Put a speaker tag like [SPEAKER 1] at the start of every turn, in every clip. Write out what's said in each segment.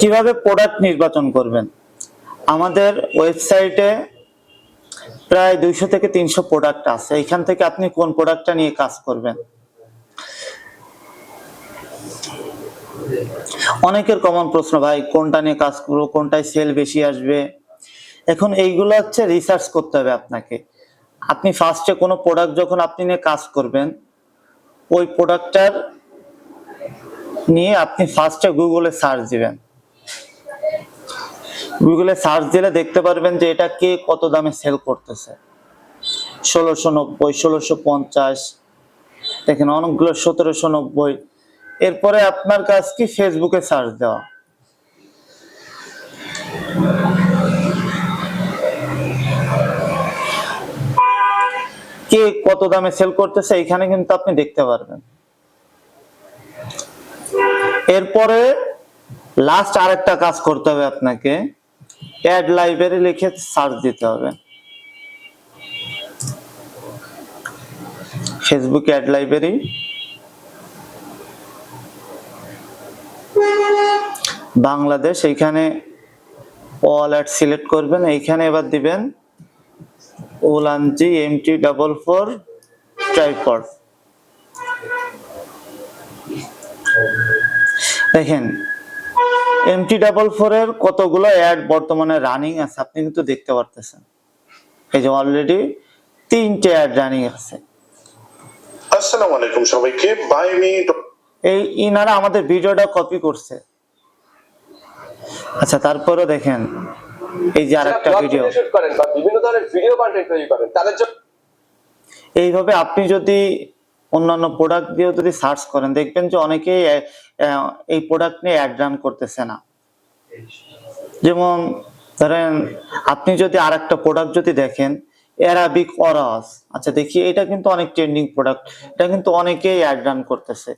[SPEAKER 1] কীভাবে প্রোডাক্ট নির্বাচন করবেন? আমাদের ওয়েবসাইটে প্রায় দুইশো থেকে তিনশো প্রোডাক্ট আছে। এখান থেকে আপনি কোন প্রোডাক্টটা নিয়ে কাজ করবেন? অনেকের কমন প্রশ্ন, ভাই, কোনটা নিয়ে কাজ করব? কোনটায় সেল বেশি আসবে? এখন এইগুলো হচ্ছে রিসার্চ করতে হবে আপনাকে। আপনি ফার্স্টে কোনো প্রোডাক্ট যখন আপনি নিয়ে কাজ করবেন, ওই প্রোডাক্টটার নিয়ে আপনি ফার্স্টে গুগলে সার্চ দিবেন। গুগলে সার্চ দিলে দেখতে পারবেন যে এটা কে কত দামে সেল করতেছে। ষোলোশো নব্বই, ষোলোশো পঞ্চাশ, দেখেন অনেকগুলো সতেরোশো নব্বই। এরপরে আপনার কাজ কি? ফেসবুকে সার্চ দেওয়া। কে কত দামে সেল করতেছে এখানে কিন্তু আপনি দেখতে পারবেন। এরপরে লাস্ট আরেকটা কাজ করতে হবে আপনাকে। অ্যাড লাইব্রেরি লিখে সার্চ দিতে হবে। ফেসবুক অ্যাড লাইব্রেরি বাংলাদেশ, এইখানে অল অ্যাড সিলেক্ট করবেন। এইখানে এবার দিবেন ওলানজি এমটি ডাবল ফোর ট্রাইপড দেখেন এমটি ডাবল ফোর এর কতগুলো অ্যাড বর্তমানে রানিং আছে আপনি কিন্তু দেখতে পারতেছেন। এই যে অলরেডি তিনটে অ্যাড রানিং আছে।
[SPEAKER 2] আসসালামু আলাইকুম সবাইকে। বাই মি
[SPEAKER 1] এই ইনারা আমাদের ভিডিওটা কপি করছে। আচ্ছা তারপরে দেখেন। এই যে আরেকটা ভিডিও
[SPEAKER 3] ভিডিও শুট করেন বা বিভিন্ন ধরনের ভিডিও কন্টেন্ট তৈরি করেন তাদের জন্য
[SPEAKER 1] এইভাবে আপনি যদি অন্যান্য প্রোডাক্ট দিয়েও যদি সার্চ করেন, দেখবেন যে অনেকেই এই প্রোডাক্ট নিয়ে অ্যাড রান করতেছে না। যেমন ধরেন, আপনি যদি আর একটা প্রোডাক্ট যদি দেখেন অ্যারাবিক অরাস আচ্ছা দেখি, এটা কিন্তু অনেক ট্রেন্ডিং প্রোডাক্ট এটা কিন্তু অনেকেই অ্যাড রান করতেছে।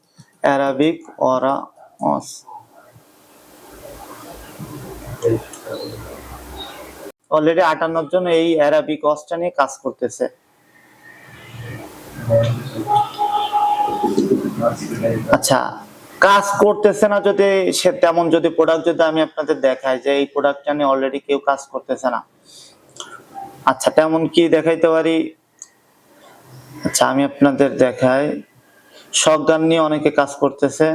[SPEAKER 1] অ্যারাবিক অরাস অলরেডি আটান্ন জন এই অ্যারাবিক অসটা নিয়ে কাজ করতেছে। আচ্ছা কাজ করতেছে না যদি সে, তেমন যদি প্রোডাক্ট যদি আমি আপনাদের দেখাই যে এই প্রোডাক্টটা নিয়ে অলরেডি কেউ কাজ করতেছে না। আচ্ছা তেমন কি দেখাইতে পারি? আচ্ছা আমি আপনাদের দেখাই। শটগান নিয়ে অনেকে কাজ করতেছে।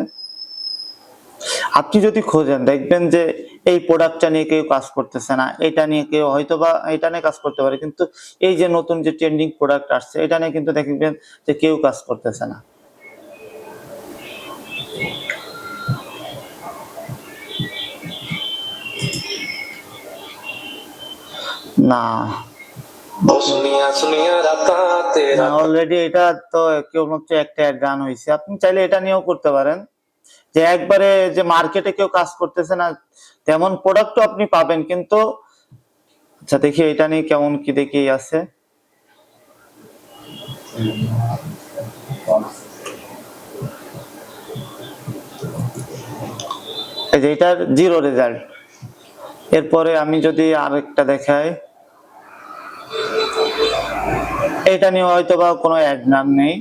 [SPEAKER 1] আপনি যদি খোঁজেন, দেখবেন যে এই প্রোডাক্টটা নিয়ে কেউ কাজ করতেছে না, এটা নিয়ে কেউ হয়তো বা এটা নিয়ে কাজ করতে পারে, কিন্তু এই যে নতুন যে ট্রেন্ডিং প্রোডাক্ট আসছে, এটা নিয়ে কিন্তু দেখবেন যে কেউ কাজ করতেছে না। না। অলরেডি এটা তো কেউ মাত্র একটা রান হয়েছে আপনি চাইলে এটা নিয়েও করতে পারেন। যে একবারে যে মার্কেটে কেউ কাজ করতেছে না তেমন প্রোডাক্টও আপনি পাবেন কিন্তু আচ্ছা দেখি এটা নিয়ে কেমন কি দেখি আছে। এই যে এটার জিরো রেজাল্ট এরপরে আমি যদি আরেকটা দেখাই। এটা নিয়ে হয়তো বা কোনো অ্যাড নাম নেই।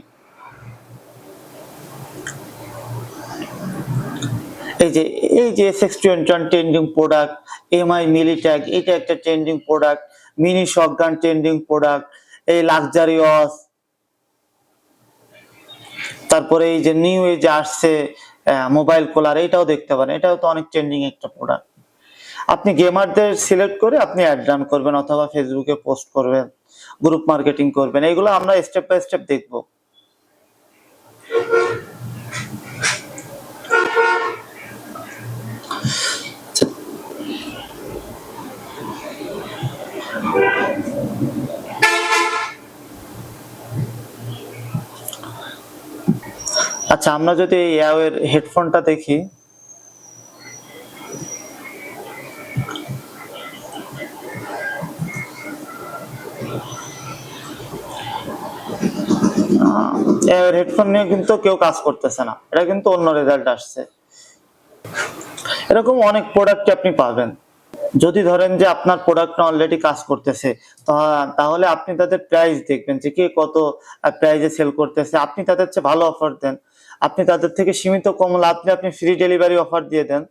[SPEAKER 1] এই যে এই যে S X trending product MI মিলিট্যাগ এটা একটা trending product mini shotgun trending product এই লাক্সারি ওয়াচ তারপরে এই যে নিউ যে আসছে মোবাইল কোলার এটাও দেখতে পারেন, এটাও তো অনেক ট্রেন্ডিং একটা প্রোডাক্ট আপনি গেমারদের সিলেক্ট করে আপনি অ্যাড রান করবেন অথবা ফেসবুকে পোস্ট করবেন গ্রুপ মার্কেটিং করবেন এইগুলো আমরা স্টেপ বাই স্টেপ দেখব। আচ্ছা আমরা যদি এই হেডফোনটা দেখি। হেডফোন নিয়ে কিন্তু কেউ কাজ করতেছে না। এটা কিন্তু অন্য রেজাল্ট আসছে। এরকম অনেক প্রোডাক্ট আপনি পাবেন। যদি ধরেন যে আপনার প্রোডাক্ট অলরেডি কাজ করতেছে তাহলে আপনি তাদের প্রাইস দেখবেন যে কে কত প্রাইজে সেল করতেছে। আপনি তাদের চেয়ে ভালো অফার দেন। আপনি তাদের থেকে সীমিত কম লাভ আপনি ফ্রি ডেলিভারি অফার দিয়ে দেন।